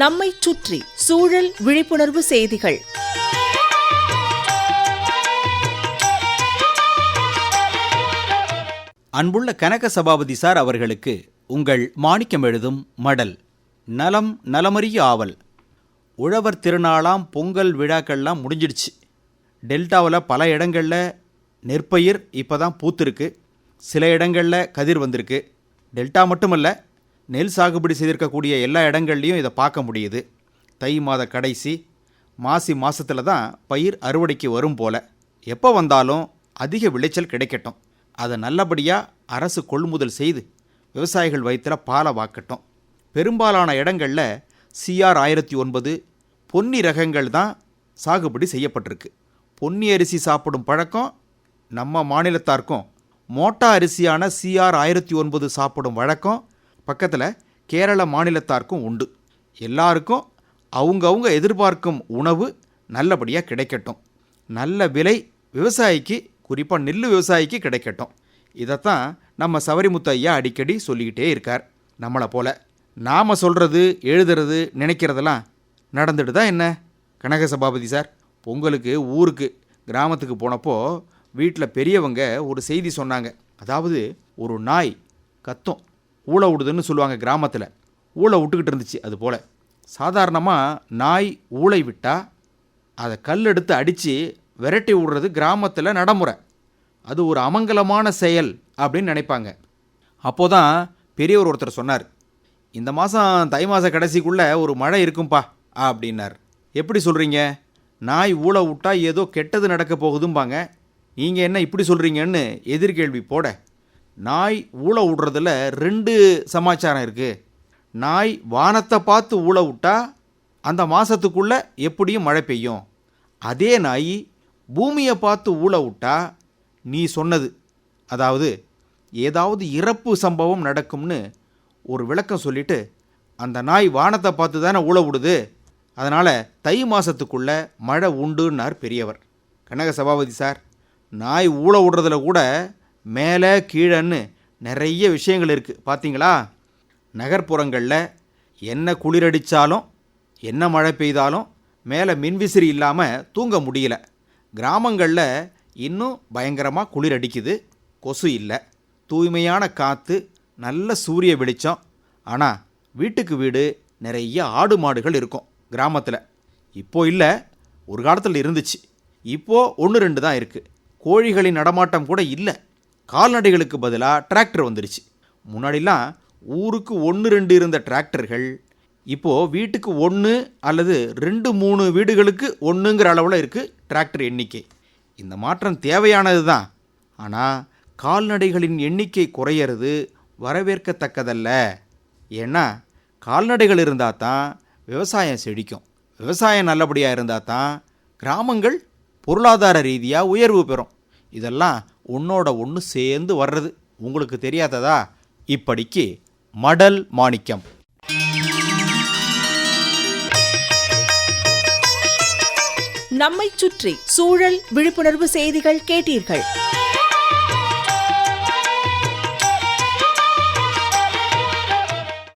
நம்மை சுற்றி சூழல் விழிப்புணர்வு செய்திகள். அன்புள்ள கனக சபாபதி சார் அவர்களுக்கு உங்கள் மாணிக்கம் எழுதும் மடல் நலம் நலமறிய ஆவல். உழவர் திருநாளாம் பொங்கல் விழாக்கள்லாம் முடிஞ்சிடுச்சு. டெல்டாவில் பல இடங்களில் நெற்பயிர் இப்போ தான் பூத்துருக்கு. சில இடங்களில் கதிர் வந்திருக்கு. டெல்டா மட்டுமல்ல நெல் சாகுபடி செய்திருக்கக்கூடிய எல்லா இடங்கள்லையும் இதை பார்க்க முடியுது. தை மாத கடைசி மாசி மாதத்தில் தான் பயிர் அறுவடைக்கு வரும் போல. எப்போ வந்தாலும் அதிக விளைச்சல் கிடைக்கட்டும். அதை நல்லபடியாக அரசு கொள்முதல் செய்து விவசாயிகள் வயிற்றுல பாலை வாக்கட்டும். பெரும்பாலான இடங்களில் சிஆர் ஆயிரத்தி ஒன்பது பொன்னி ரகங்கள் தான் சாகுபடி செய்யப்பட்டிருக்கு. பொன்னி அரிசி சாப்பிடும் பழக்கம் நம்ம மாநிலத்தாருக்கும் மோட்டா அரிசியான சிஆர் ஆயிரத்தி ஒன்பது சாப்பிடும் வழக்கம் பக்கத்தில் கேரள மாநிலத்தாருக்கும் உண்டு. எல்லாருக்கும் அவங்கவுங்க எதிர்பார்க்கும் உணவு நல்லபடியாக கிடைக்கட்டும். நல்ல விலை விவசாயிக்கு குறிப்பாக நெல் விவசாயிக்கு கிடைக்கட்டும். இதைத்தான் நம்ம சவரிமுத்து ஐயா அடிக்கடி சொல்லிக்கிட்டே இருக்கார். நம்மளை போல். நாம் சொல்கிறது எழுதுறது நினைக்கிறதெல்லாம் நடந்துட்டு தான் என்ன? கனக சபாபதி சார் பொங்கலுக்கு ஊருக்கு கிராமத்துக்கு போனப்போ வீட்டில் பெரியவங்க ஒரு செய்தி சொன்னாங்க. அதாவது ஒரு நாய் கத்தும். ஊழ விடுதுன்னு சொல்லுவாங்க கிராமத்தில். ஊழ விட்டுக்கிட்டு இருந்துச்சு அது போல். சாதாரணமாக நாய் ஊளை விட்டால் அதை கல் எடுத்து அடித்து விரட்டி விடுறது கிராமத்தில் நடைமுறை. அது ஒரு அமங்கலமான செயல் அப்படின்னு நினைப்பாங்க. அப்போ தான் பெரியவர் ஒருத்தர் சொன்னார் இந்த மாதம் தை மாத கடைசிக்குள்ளே ஒரு மழை இருக்கும்பா அப்படின்னார். எப்படி சொல்கிறீங்க நாய் ஊழ விட்டா ஏதோ கெட்டது நடக்க போகுதும்பாங்க. நீங்கள் என்ன இப்படி சொல்கிறீங்கன்னு எதிர்கேள்வி போட. நாய் ஊழ விடுறதுல ரெண்டு சமாச்சாரம் இருக்குது நாய் வானத்தை பார்த்து ஊழ விட்டா அந்த மாதத்துக்குள்ளே எப்படியும் மழை பெய்யும். அதே நாய் பூமியை பார்த்து ஊழ விட்டா நீ சொன்னது அதாவது ஏதாவது இறப்பு சம்பவம் நடக்கும்னு ஒரு விளக்கம் சொல்லிட்டு அந்த நாய் வானத்தை பார்த்து தானே ஊழ விடுது. அதனால் தை மாதத்துக்குள்ளே மழை உண்டுன்னார் பெரியவர். கனக சபாபதி சார் நாய் ஊழ விடுறதுல கூட மேலே கீழேன்னு நிறைய விஷயங்கள் இருக்குது பார்த்தீங்களா நகர்ப்புறங்களில் என்ன குளிரடித்தாலும் என்ன மழை பெய்தாலும் மேலே மின்விசிறி இல்லாமல் தூங்க முடியல. கிராமங்களில் இன்னும் பயங்கரமாக குளிர் அடிக்குது கொசு இல்லை. தூய்மையான காற்று நல்ல சூரிய வெளிச்சம். ஆனால் வீட்டுக்கு வீடு நிறைய ஆடு மாடுகள் இருக்கும் கிராமத்தில். இப்போ இல்லை ஒரு காலத்தில் இருந்துச்சு. இப்போது ஒன்று ரெண்டு தான் இருக்குது கோழிகளின் நடமாட்டம் கூட இல்லை. கால்நடைகளுக்கு பதிலாக டிராக்டர் வந்துருச்சு. முன்னாடிலாம் ஊருக்கு ஒன்று ரெண்டு இருந்த டிராக்டர்கள் இப்போது வீட்டுக்கு ஒன்று அல்லது ரெண்டு மூணு வீடுகளுக்கு ஒன்றுங்கிற அளவில் இருக்குது டிராக்டர் எண்ணிக்கை. இந்த மாற்றம் தேவையானது தான் ஆனால் கால்நடைகளின் எண்ணிக்கை குறையிறது வரவேற்கத்தக்கதல்ல. ஏன்னா கால்நடைகள் இருந்தால் தான் விவசாயம் செழிக்கும். விவசாயம் நல்லபடியாக இருந்தால் தான் கிராமங்கள் பொருளாதார ரீதியாக உயர்வு பெறும். இதெல்லாம் உன்னோட ஒன்று சேர்ந்து வர்றது உங்களுக்கு தெரியாததா? இப்படிக்கு மடல் மாணிக்கம். நம்மை சுற்றி சூழல் விழிப்புணர்வு செய்திகள் கேட்டீர்கள்.